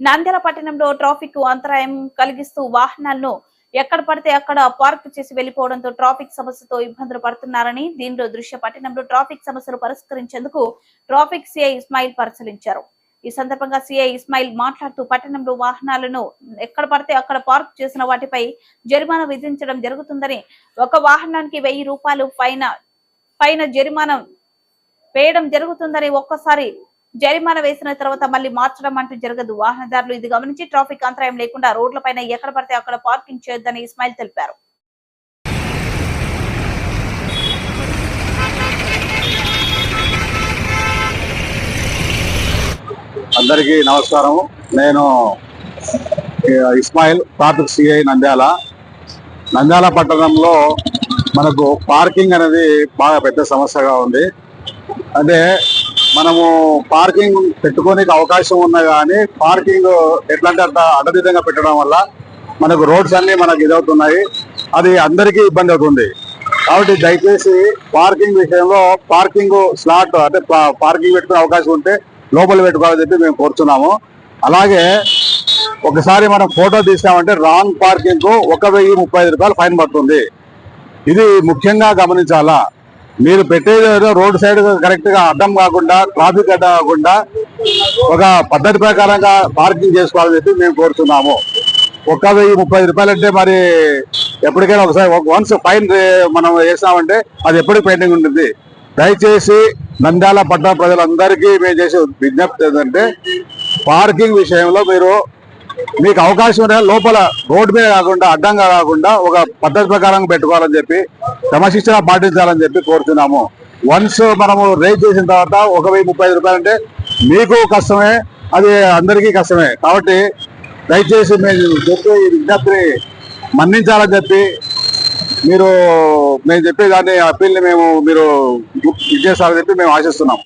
నంద్యాల పట్టణంలో ట్రాఫిక్ అంతరాయం కలిగిస్తూ వాహనాలను ఎక్కడ పడితే అక్కడ పార్క్ చేసి వెళ్ళిపోవడంతో ట్రాఫిక్ సమస్యతో ఇబ్బందులు పడుతున్నారని దీనిలో దృశ్య పట్టణంలో ట్రాఫిక్ సమస్యలు పరిష్కరించేందుకు ట్రాఫిక్ సిఐ ఇస్మాయిల్ పరిశీలించారు. ఈ సందర్భంగా సిఐ ఇస్మాయిల్ మాట్లాడుతూ పట్టణంలో వాహనాలను ఎక్కడ పడితే అక్కడ పార్క్ చేసిన వాటిపై జరిమానా విధించడం జరుగుతుందని ఒక వాహనానికి వెయ్యి రూపాయలు పైన పైన జరిమానా వేయడం జరుగుతుందని ఒక్కసారి జరిమానా వేసిన తర్వాత మళ్ళీ మార్చడం అంటూ జరగదు. వాహనదారులు ఇది గమనించి ట్రాఫిక్ అంతరాయం లేకుండా రోడ్లపైన ఎక్కడ పడితే అక్కడ పార్కింగ్ చేయొద్దని ఇస్మాయిల్ తెలిపారు. అందరికీ నమస్కారం నేను ఇస్మాయిల్ ట్రాఫిక్ సిఐ నంద్యాల. నంద్యాల పట్టణంలో మనకు పార్కింగ్ అనేది బాగా పెద్ద సమస్యగా ఉంది. అంటే మనము పార్కింగ్ పెట్టుకోనికి అవకాశం ఉన్నా కానీ పార్కింగ్ ఎట్లా అంటే అట్లా పెట్టడం వల్ల మనకు రోడ్స్ అన్ని మనకు ఇదవుతున్నాయి. అది అందరికీ ఇబ్బంది అవుతుంది. కాబట్టి దయచేసి పార్కింగ్ విషయంలో పార్కింగ్ స్లాట్ అంటే పార్కింగ్ పెట్టుకునే అవకాశం ఉంటే లోపల పెట్టుకోవాలని చెప్పి మేము కోరుతున్నాము అలాగే ఒకసారి మనం ఫోటో తీసామంటే రాంగ్ పార్కింగ్కు ఒక వెయ్యి ముప్పై ఐదు రూపాయలు ఫైన్ పడుతుంది. ఇది ముఖ్యంగా గమనించాలా? మీరు పెట్టేది ఏదో రోడ్ సైడ్ కరెక్ట్గా అడ్డం కాకుండా ట్రాఫిక్ అడ్డం కాకుండా ఒక పద్ధతి ప్రకారంగా పార్కింగ్ చేసుకోవాలని చెప్పి మేము కోరుతున్నాము. ఒక్క వెయ్యి ముప్పై రూపాయలు అంటే మరి ఎప్పటికైనా ఒకసారి వన్స్ ఫైన్ మనం వేసామంటే అది ఎప్పటికి పెండింగ్ ఉంటుంది. దయచేసి నంద్యాల పట్టణ ప్రజలందరికీ మేము చేసే విజ్ఞప్తి ఏంటంటే పార్కింగ్ విషయంలో మీరు మీకు అవకాశం ఉంటే లోపల రోడ్డు మీద కాకుండా అడ్డంగా కాకుండా ఒక పద్ధతి ప్రకారం పెట్టుకోవాలని చెప్పి క్రమశిక్షణ పాటించాలని చెప్పి కోరుతున్నాము. వన్స్ మనము రేట్ చేసిన తర్వాత ఒక వెయ్యి ముప్పై ఐదు రూపాయలు అంటే మీకు కష్టమే అది అందరికీ కష్టమే. కాబట్టి దయచేసి మేము చెప్పే ఈ విజ్ఞప్తిని మన్నించాలని చెప్పి మీరు మేము చెప్పే దాన్ని అప్పీల్ని మేము మీరు ఇది చేస్తారని చెప్పి మేము ఆశిస్తున్నాం